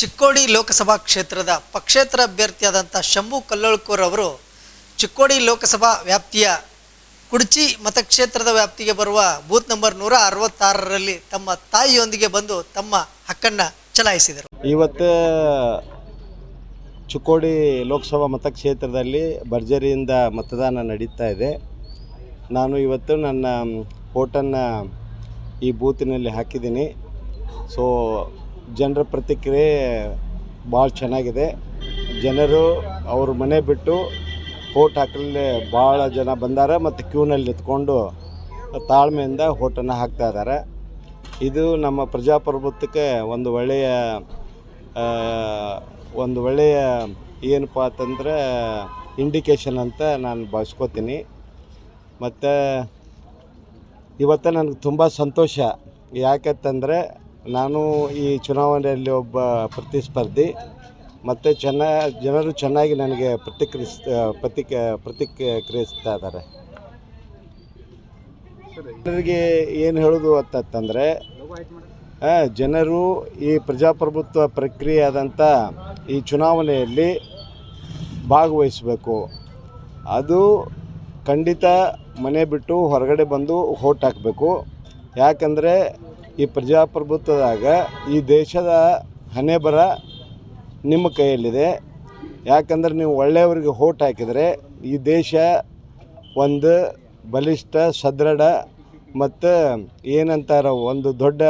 ಚಿಕ್ಕೋಡಿ ಲೋಕಸಭಾ ಕ್ಷೇತ್ರದ ಪಕ್ಷೇತರ ಅಭ್ಯರ್ಥಿಯಾದಂಥ ಶಂಭು ಕಲ್ಲೋಳ್ಕೂರ್ ಅವರು ಚಿಕ್ಕೋಡಿ ಲೋಕಸಭಾ ವ್ಯಾಪ್ತಿಯ ಕುಡ್ಚಿ ಮತಕ್ಷೇತ್ರದ ವ್ಯಾಪ್ತಿಗೆ ಬರುವ ಬೂತ್ ನಂಬರ್ ನೂರ ಅರವತ್ತಾರರಲ್ಲಿ ತಮ್ಮ ತಾಯಿಯೊಂದಿಗೆ ಬಂದು ತಮ್ಮ ಹಕ್ಕನ್ನು ಚಲಾಯಿಸಿದರು. ಇವತ್ತು ಚಿಕ್ಕೋಡಿ ಲೋಕಸಭಾ ಮತಕ್ಷೇತ್ರದಲ್ಲಿ ಭರ್ಜರಿಯಿಂದ ಮತದಾನ ನಡೀತಾ ಇದೆ. ನಾನು ಇವತ್ತು ನನ್ನ ಓಟನ್ನು ಈ ಬೂತಿನಲ್ಲಿ ಹಾಕಿದ್ದೀನಿ. ಸೊ ಜನರ ಪ್ರತಿಕ್ರಿಯೆ ಭಾಳ ಚೆನ್ನಾಗಿದೆ. ಜನರು ಅವ್ರ ಮನೆ ಬಿಟ್ಟು ಓಟ್ ಹಾಕಲಿ ಭಾಳ ಜನ ಬಂದಾರ ಮತ್ತು ಕ್ಯೂನಲ್ಲಿ ನಿಂತ್ಕೊಂಡು ತಾಳ್ಮೆಯಿಂದ ಓಟನ್ನು ಹಾಕ್ತಾ ಇದ್ದಾರೆ. ಇದು ನಮ್ಮ ಪ್ರಜಾಪ್ರಭುತ್ವಕ್ಕೆ ಒಂದು ಒಳ್ಳೆಯ ಒಂದು ಒಳ್ಳೆಯ ಏನಪ್ಪ ಅಂತಂದರೆ ಇಂಡಿಕೇಶನ್ ಅಂತ ನಾನು ಭಾವಿಸ್ಕೋತೀನಿ. ಮತ್ತು ಇವತ್ತು ನನಗೆ ತುಂಬ ಸಂತೋಷ. ಯಾಕಂತಂದರೆ ನಾನು ಈ ಚುನಾವಣೆಯಲ್ಲಿ ಒಬ್ಬ ಪ್ರತಿಸ್ಪರ್ಧಿ, ಮತ್ತು ಚೆನ್ನ, ಜನರು ಚೆನ್ನಾಗಿ ನನಗೆ ಪ್ರತಿಕ್ರಿಯಿಸ್ ಪ್ರತಿಕ, ಪ್ರತಿಕ್ರಿಯಿಸ್ತಾ ಇದ್ದಾರೆ. ಜನರಿಗೆ ಏನು ಹೇಳೋದು ಅಂತಂದರೆ ಜನರು ಈ ಪ್ರಜಾಪ್ರಭುತ್ವ ಪ್ರಕ್ರಿಯೆ ಆದಂಥ ಈ ಚುನಾವಣೆಯಲ್ಲಿ ಭಾಗವಹಿಸಬೇಕು. ಅದು ಖಂಡಿತ ಮನೆ ಬಿಟ್ಟು ಹೊರಗಡೆ ಬಂದು ಓಟ್ ಹಾಕಬೇಕು. ಯಾಕಂದರೆ ಈ ಪ್ರಜಾಪ್ರಭುತ್ವದಾಗ ಈ ದೇಶದ ಹಣೆಬರ ನಿಮ್ಮ ಕೈಯಲ್ಲಿದೆ. ಯಾಕಂದ್ರೆ ನೀವು ಒಳ್ಳೆಯವರಿಗೆ ಓಟ್ ಹಾಕಿದರೆ ಈ ದೇಶ ಒಂದು ಬಲಿಷ್ಠ, ಸದೃಢ ಮತ್ತು ಏನಂತಾರ ಒಂದು ದೊಡ್ಡ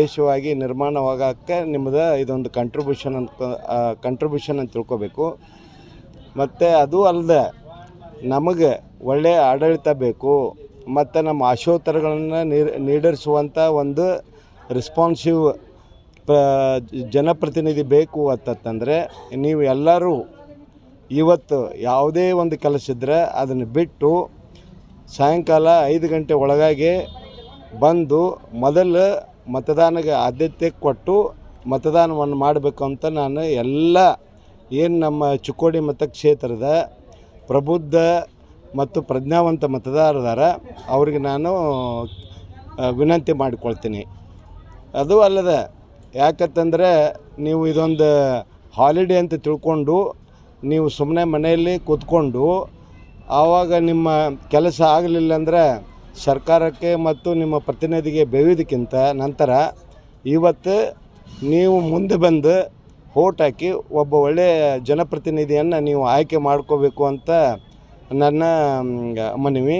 ದೇಶವಾಗಿ ನಿರ್ಮಾಣವಾಗಕ್ಕೆ ನಿಮ್ಮದು ಇದೊಂದು ಕಂಟ್ರಿಬ್ಯೂಷನ್ ಅಂತ ಕಂಟ್ರಿಬ್ಯೂಷನ್ ಅಂತ ತಿಳ್ಕೊಬೇಕು. ಮತ್ತು ಅದು ಅಲ್ಲದೆ ನಮಗೆ ಒಳ್ಳೆಯ ಆಡಳಿತ ಬೇಕು. ಮತ್ತು ನಮ್ಮ ಆಶೋತ್ತರಗಳನ್ನು ನೀಡರಿಸುವಂಥ ಒಂದು ರೆಸ್ಪಾನ್ಸಿವ್ ಪ ಜನಪ್ರತಿನಿಧಿ ಬೇಕು ಅಂತಂತಂದರೆ ನೀವು ಎಲ್ಲರೂ ಇವತ್ತು ಯಾವುದೇ ಒಂದು ಕೆಲಸ ಇದ್ದರೆ ಅದನ್ನು ಬಿಟ್ಟು ಸಾಯಂಕಾಲ ಐದು ಗಂಟೆ ಒಳಗಾಗಿ ಬಂದು ಮೊದಲು ಮತದಾನಕ್ಕೆ ಆದ್ಯತೆ ಕೊಟ್ಟು ಮತದಾನವನ್ನು ಮಾಡಬೇಕು ಅಂತ ನಾನು ಎಲ್ಲ ಏನು ನಮ್ಮ ಚಿಕ್ಕೋಡಿ ಮತಕ್ಷೇತ್ರದ ಪ್ರಬುದ್ಧ ಮತ್ತು ಪ್ರಜ್ಞಾವಂತ ಮತದಾರದಾರ ಅವ್ರಿಗೆ ನಾನು ವಿನಂತಿ ಮಾಡಿಕೊಳ್ತೀನಿ. ಅದು ಅಲ್ಲದೆ, ಯಾಕಂತಂದರೆ ನೀವು ಇದೊಂದು ಹಾಲಿಡೇ ಅಂತ ತಿಳ್ಕೊಂಡು ನೀವು ಸುಮ್ಮನೆ ಮನೆಯಲ್ಲಿ ಕೂತ್ಕೊಂಡು ಆವಾಗ ನಿಮ್ಮ ಕೆಲಸ ಆಗಲಿಲ್ಲ ಅಂದರೆ ಸರ್ಕಾರಕ್ಕೆ ಮತ್ತು ನಿಮ್ಮ ಪ್ರತಿನಿಧಿಗೆ ಬೇಯೋದಕ್ಕಿಂತ ನಂತರ ಇವತ್ತು ನೀವು ಮುಂದೆ ಬಂದು ಓಟ್ ಹಾಕಿ ಒಬ್ಬ ಒಳ್ಳೆಯ ಜನಪ್ರತಿನಿಧಿಯನ್ನು ನೀವು ಆಯ್ಕೆ ಮಾಡ್ಕೋಬೇಕು ಅಂತ ನನ್ನ ಮನವಿ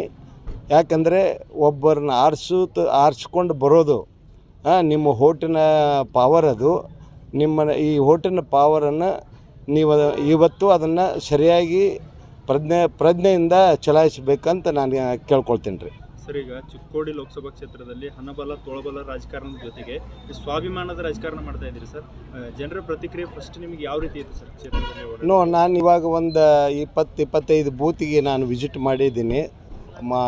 ಯಾಕಂದರೆ ಒಬ್ಬರನ್ನ ಆರಿಸು ಆರಿಸ್ಕೊಂಡು ಬರೋದು ನಿಮ್ಮ ಹೋಟಿನ ಪವರ್ ಅದು. ನಿಮ್ಮ, ಈ ಹೋಟಿನ ಪಾವರನ್ನು ನೀವು ಇವತ್ತು ಅದನ್ನು ಸರಿಯಾಗಿ ಪ್ರಜ್ಞೆ, ಪ್ರಜ್ಞೆಯಿಂದ ಚಲಾಯಿಸಬೇಕಂತ ನಾನು ಕೇಳ್ಕೊಳ್ತೀನಿ ರೀ. ಸರ್ ಈಗ ಚಿಕ್ಕೋಡಿ ಲೋಕಸಭಾ ಕ್ಷೇತ್ರದಲ್ಲಿ ಹಣಬಲ, ತೋಳಬಲ ರಾಜಕಾರಣದ ಜೊತೆಗೆ ಸ್ವಾಭಿಮಾನದ ರಾಜಕಾರಣ ಮಾಡ್ತಾ ಇದ್ದೀರಿ ಸರ್. ಜನರ ಪ್ರತಿಕ್ರಿಯೆ ಫಸ್ಟ್ ನಿಮಗೆ ಯಾವ ರೀತಿ ಇತ್ತು ಸರ್ ಕ್ಷೇತ್ರದಲ್ಲಿ? ನೋ, ನಾನು ಇವಾಗ ಒಂದು ಇಪ್ಪತ್ತು ಇಪ್ಪತ್ತೈದು ಬೂತಿಗೆ ನಾನು ವಿಸಿಟ್ ಮಾಡಿದ್ದೀನಿ. ಮಾ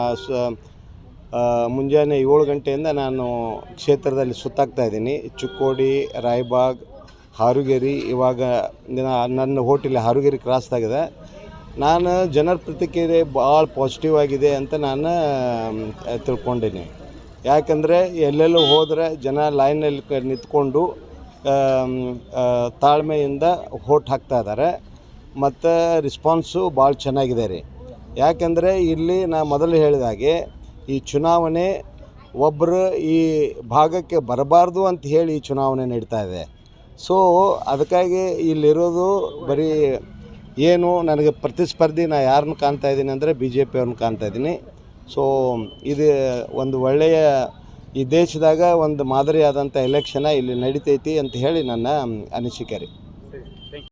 ಮುಂಜಾನೆ ಏಳು ಗಂಟೆಯಿಂದ ನಾನು ಕ್ಷೇತ್ರದಲ್ಲಿ ಸುತ್ತಾಕ್ತಾ ಇದ್ದೀನಿ. ಚಿಕ್ಕೋಡಿ, ರಾಯಬಾಗ್, ಹಾರುಗೆರಿ ಇವಾಗ ನನ್ನ ಹೋಟೆಲ್ ಹಾರುಗೇರಿ ಕ್ರಾಸ್ದಾಗಿದೆ ನಾನು ಜನರ ಪ್ರತಿಕ್ರಿಯೆ ಭಾಳ ಪಾಸಿಟಿವ್ ಆಗಿದೆ ಅಂತ ನಾನು ತಿಳ್ಕೊಂಡಿನಿ. ಯಾಕಂದರೆ ಎಲ್ಲೆಲ್ಲೂ ಹೋದರೆ ಜನ ಲೈನಲ್ಲಿ ನಿಂತ್ಕೊಂಡು ತಾಳ್ಮೆಯಿಂದ ಹೋಟ್ ಹಾಕ್ತಾ ಇದ್ದಾರೆ ಮತ್ತು ರಿಸ್ಪಾನ್ಸು ಭಾಳ ಚೆನ್ನಾಗಿದೆ ರೀ. ಯಾಕಂದರೆ ಇಲ್ಲಿ ನಾ ಮೊದಲು ಹೇಳಿದ ಹಾಗೆ, ಈ ಚುನಾವಣೆ ಒಬ್ಬರು ಈ ಭಾಗಕ್ಕೆ ಬರಬಾರ್ದು ಅಂತ ಹೇಳಿ ಈ ಚುನಾವಣೆ ನಡೀತಾ ಇದೆ. ಸೊ ಅದಕ್ಕಾಗಿ ಇಲ್ಲಿರೋದು ಬರೀ ಏನು ನನಗೆ ಪ್ರತಿಸ್ಪರ್ಧಿ ನಾನು ಯಾರನ್ನು ಕಾಣ್ತಾ ಇದ್ದೀನಿ ಅಂದರೆ ಬಿ ಜೆ ಪಿಯವ್ರನ್ನ ಕಾಣ್ತಾ ಇದ್ದೀನಿ. ಸೊ ಇದು ಒಂದು ಒಳ್ಳೆಯ ಈ ದೇಶದಾಗ ಒಂದು ಮಾದರಿಯಾದಂಥ ಎಲೆಕ್ಷನ ಇಲ್ಲಿ ನಡಿತೈತಿ ಅಂತ ಹೇಳಿ ನನ್ನ ಅನಿಸಿಕೆ ರೀ.